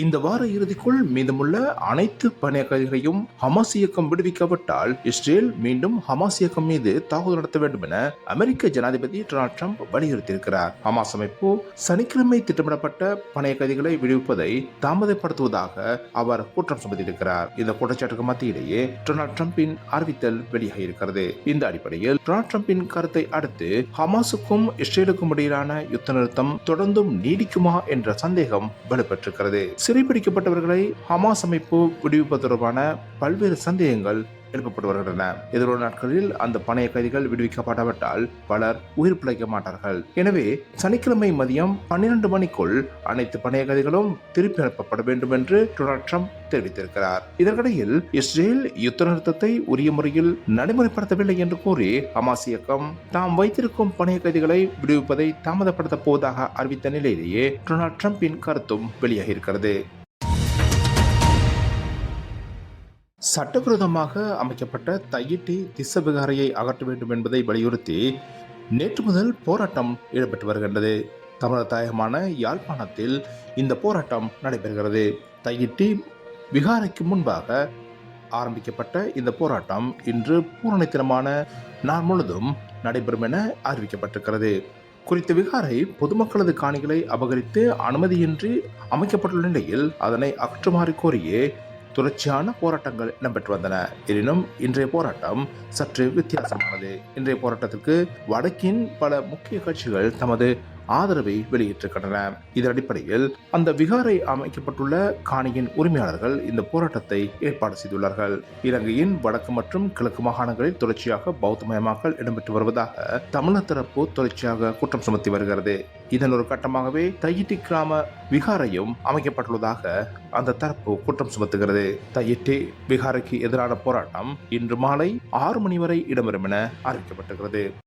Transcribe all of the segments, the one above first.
இந்த வார இறுதிக்குள் மீதமுள்ள அனைத்து பணைய ஹமாஸ் இயக்கம் விடுவிக்கப்பட்டால் இஸ்ரேல் மீண்டும் ஹமாஸ் இயக்கம் மீது தாக்குதல் நடத்த வேண்டும் என அமெரிக்க ஜனாதிபதி டொனால்ட் ட்ரம்ப் வலியுறுத்தியிருக்கிறார். ஹமாஸ் அமைப்பு சனிக்கிழமை திட்டமிடப்பட்ட பணைய கைதிகளை விடுவிப்பதை தாமதப்படுத்துவதாக அவர் குற்றம் சுமத்தியிருக்கிறார். இந்த குற்றச்சாட்டுக்கு மத்தியிலேயே டொனால்ட் ட்ரம்பின் அறிவித்தல் வெளியாகியிருக்கிறது. இந்த அடிப்படையில் டொனால்ட் ட்ரம்பின் கருத்தை அடுத்து ஹமாஸுக்கும் இஸ்ரேலுக்கும் இடையிலான யுத்த நிறுத்தம் தொடர்ந்தும் நீடிக்குமா என்ற சந்தேகம் வலுப்பெற்றிருக்கிறது. சிறைபிடிக்கப்பட்டவர்களை ஹமாஸ் அமைப்பு விடுவிப்பது தொடர்பான பல்வேறு சந்தேகங்கள் எழுப்பப்பட்டு வருகின்றன எதிர்வரும் நாட்களில் அந்த பணைய கைதிகள் விடுவிக்கப்படாவிட்டால் பலர் உயிர் பிழைக்க மாட்டார்கள். எனவே சனிக்கிழமை மதியம் பன்னிரண்டு மணிக்குள் அனைத்து பணைய கைதிகளும் திருப்பி அனுப்பப்பட வேண்டும் என்று டொனால்ட் ட்ரம்ப் தெரிவித்திருக்கிறார். இதற்கிடையில் இஸ்ரேல் யுத்த நிறுத்தத்தை உரிய முறையில் நடைமுறைப்படுத்தவில்லை என்று கூறி ஹமாஸ் இயக்கம் தாம் வைத்திருக்கும் பணைய கைதிகளை விடுவிப்பதை தாமதப்படுத்தப் போவதாக அறிவித்த நிலையிலேயே டொனால்ட் ட்ரம்பின் கருத்தும் வெளியாகியிருக்கிறது சட்டவிரோதமாக அமைக்கப்பட்ட தையிட்டி திச விகாரையை அகற்ற வேண்டும் என்பதை வலியுறுத்தி நேற்று முதல் போராட்டம் ஈடுபட்டு வருகின்றது. தமிழர் தாயகமான யாழ்ப்பாணத்தில் இந்த போராட்டம் நடைபெறுகிறது. தையிட்டி விகாரைக்கு முன்பாக ஆரம்பிக்கப்பட்ட இந்த போராட்டம் இன்று பூரணித்தனமான நாள் முழுதும் நடைபெறும் என அறிவிக்கப்பட்டிருக்கிறது. குறித்த விகாரை பொதுமக்களது காணிகளை அபகரித்து அனுமதியின்றி அமைக்கப்பட்டுள்ள நிலையில் அதனை அகற்றுமாறு கோரியே தொடர்ச்சியான போராட்டங்கள் இடம்பெற்று வந்தன. எனினும் இன்றைய போராட்டம் சற்று வித்தியாசமானது. இன்றைய போராட்டத்திற்கு வடக்கின் பல முக்கிய கட்சிகள் தமது ஆதரவை வெளியிட்டிருக்கின்றன இதன் அடிப்படையில் அந்த விகாரை அமைக்கப்பட்டுள்ள காணியின் உரிமையாளர்கள் இந்த போராட்டத்தை ஏற்பாடு செய்துள்ளார்கள். இலங்கையின் வடக்கு மற்றும் கிழக்கு மாகாணங்களில் தொடர்ச்சியாக பௌத்தமயமாக்கல் இடம்பெற்று வருவதாக தமிழர் தரப்பு தொடர்ச்சியாக குற்றம் சுமத்தி வருகிறது. இதன் ஒரு கட்டமாகவே தையிட்டி கிராம விகாரையும் அமைக்கப்பட்டுள்ளதாக அந்த தரப்பு குற்றம் சுமத்துகிறது. தையிட்டி விகாரைக்கு எதிரான போராட்டம் இன்று மாலை ஆறு மணி வரை இடம்பெறும் என அறிவிக்கப்பட்டிருக்கிறது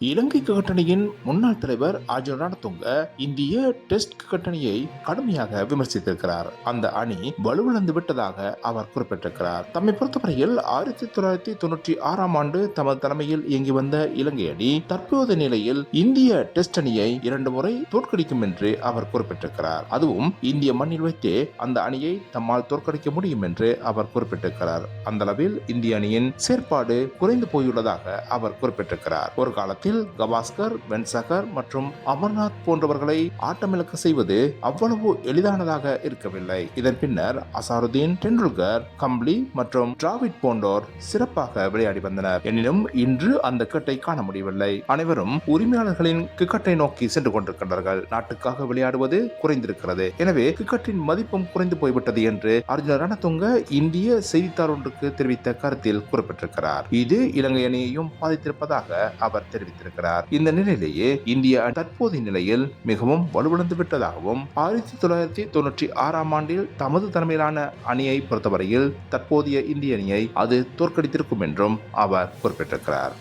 இலங்கை கட்டணியின் முன்னாள் தலைவர் அர்ஜுன் ரணதுங்க இந்திய டெஸ்ட் கட்டணியை கடுமையாக விமர்சித்திருக்கிறார். அந்த அணி வலுவிழந்து விட்டதாக அவர் குறிப்பிட்டிருக்கிறார். தம்மை பொறுத்தவரையில் ஆயிரத்தி தொள்ளாயிரத்தி தொன்னூற்றி ஆறாம் ஆண்டு தமது தலைமையில் இயங்கி வந்த இலங்கை அணி தற்போதைய நிலையில் இந்திய டெஸ்ட் அணியை இரண்டு முறை தோற்கடிக்கும் என்று அவர் குறிப்பிட்டிருக்கிறார். அதுவும் இந்திய மண்ணில் வைத்தே அந்த அணியை தம்மால் தோற்கடிக்க முடியும் என்று அவர் குறிப்பிட்டிருக்கிறார். அந்த அளவில் இந்திய அணியின் செயற்பாடு குறைந்து போயுள்ளதாக அவர் குறிப்பிட்டிருக்கிறார். ஒரு காலத்தில் ஆட்டத்தில் கவாஸ்கர் வென்சகர் மற்றும் அமர்நாத் போன்றவர்களை ஆட்டமிழக்க செய்வது அவ்வளவு எளிதானதாக இருக்கவில்லை. இதன் பின்னர் அசாருதீன் டெண்டுல்கர் கம்ப்ளி மற்றும் டிராவிட் போன்றோர் சிறப்பாக விளையாடி வந்தனர். எனினும் இன்று அந்த கிரிக்கெட்டை காண முடியவில்லை. அனைவரும் உரிமையாளர்களின் கிரிக்கெட்டை நோக்கி சென்று கொண்டிருக்கிறார்கள் நாட்டுக்காக விளையாடுவது குறைந்திருக்கிறது. எனவே கிரிக்கெட்டின் மதிப்பும் குறைந்து போய்விட்டது என்று அர்ஜுன ரணதுங்க இந்திய செய்தித்தாள் ஒன்றுக்கு தெரிவித்த கருத்தில் குறிப்பிட்டிருக்கிறார். இது இலங்கை அணியையும் பாதித்திருப்பதாக அவர் தெரிவித்தார். தெரிவித்திருக்கிறார் இந்த நிலையிலேயே இந்திய தற்போதைய நிலையில் மிகவும் வலுவிழந்து விட்டதாகவும் ஆயிரத்தி தொள்ளாயிரத்தி தொன்னூற்றி ஆறாம் ஆண்டில் தமது தலைமையிலான அணியை பொறுத்தவரையில் தற்போதைய இந்திய அணியை அது தோற்கடித்திருக்கும் என்றும் அவர் குறிப்பிட்டிருக்கிறார்.